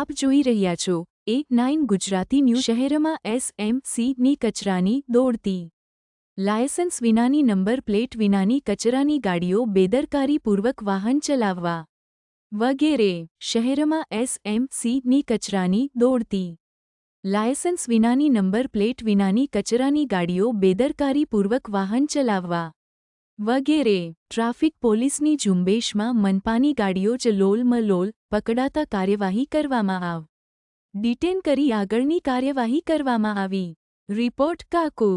આપ જોઈ રહ્યા છો એક નાઇન ગુજરાતી ન્યૂઝ શહેરમાં એસએમસીની કચરાની દોડતી લાયસન્સ વિનાની નંબર પ્લેટ વિનાની કચરાની ગાડીઓ બેદરકારીપૂર્વક વાહન ચલાવવા વગેરે શહેરમાં એસએમસીની કચરાની દોડતી લાયસન્સ વિનાની નંબર પ્લેટ વિનાની કચરાની ગાડીઓ બેદરકારીપૂર્વક વાહન ચલાવવા વગેરે ટ્રાફિક પોલીસની ઝુંબેશમાં મનપાની ગાડીઓ જ લોલમલોલ પકડાતા કાર્યવાહી કરવામાં આવ. ડિટેન કરી આગળની કાર્યવાહી કરવામાં આવી. રિપોર્ટ કાકુ.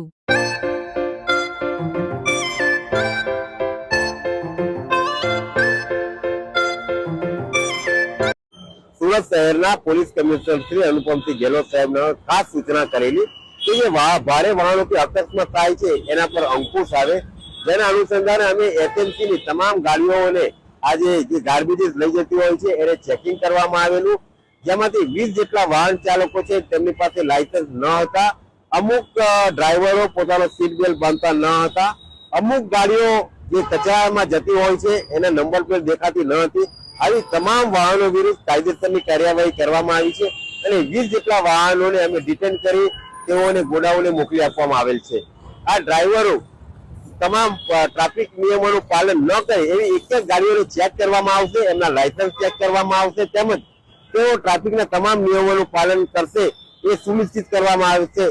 સુરત શહેરના પોલીસ કમિશનર શ્રી અનુપમસિંહ ગેહલોત સાહેબને ખાસ સૂચના કરેલી કે જે ભારે વાહનોથી અકસ્માત થાય છે, એના પર અંકુશ આવે. જેના અનુસંધાને અમે એસએમસી ની તમામ ગાડીઓને આજે જે ગાર્બેજીસ લઈ જતી હોય છે, એને ચેકિંગ કરવામાં આવેલું. જેમાંથી વીસ જેટલા વાહન ચાલકો છે, તેમની પાસે લાયસન્સ ન હતા. અમુક ડ્રાઈવરો પોતાનો સીટ બેલ્ટ બાંધતા ન હતા. અમુક ગાડીઓ જે કચરામાં જતી હોય છે, એના નંબર પ્લેટ દેખાતી ન હતી. આવી તમામ વાહનો વિરુદ્ધ કાયદેસરની કાર્યવાહી કરવામાં આવી છે અને વીસ જેટલા વાહનોને અમે ડિટેન કરી, તેઓને ગોડાઉને મોકલી આપવામાં આવેલ છે. આ ડ્રાઈવરો તમામ ટ્રાફિક નિયમોનું પાલન ન કરે એવી એક જ ગાડીઓને ચેક કરવામાં આવશે, એમના લાયસન્સ ચેક કરવામાં આવશે, તેમજ તેઓ ટ્રાફિકના તમામ નિયમોનું પાલન કરશે એ સુનિશ્ચિત કરવામાં આવશે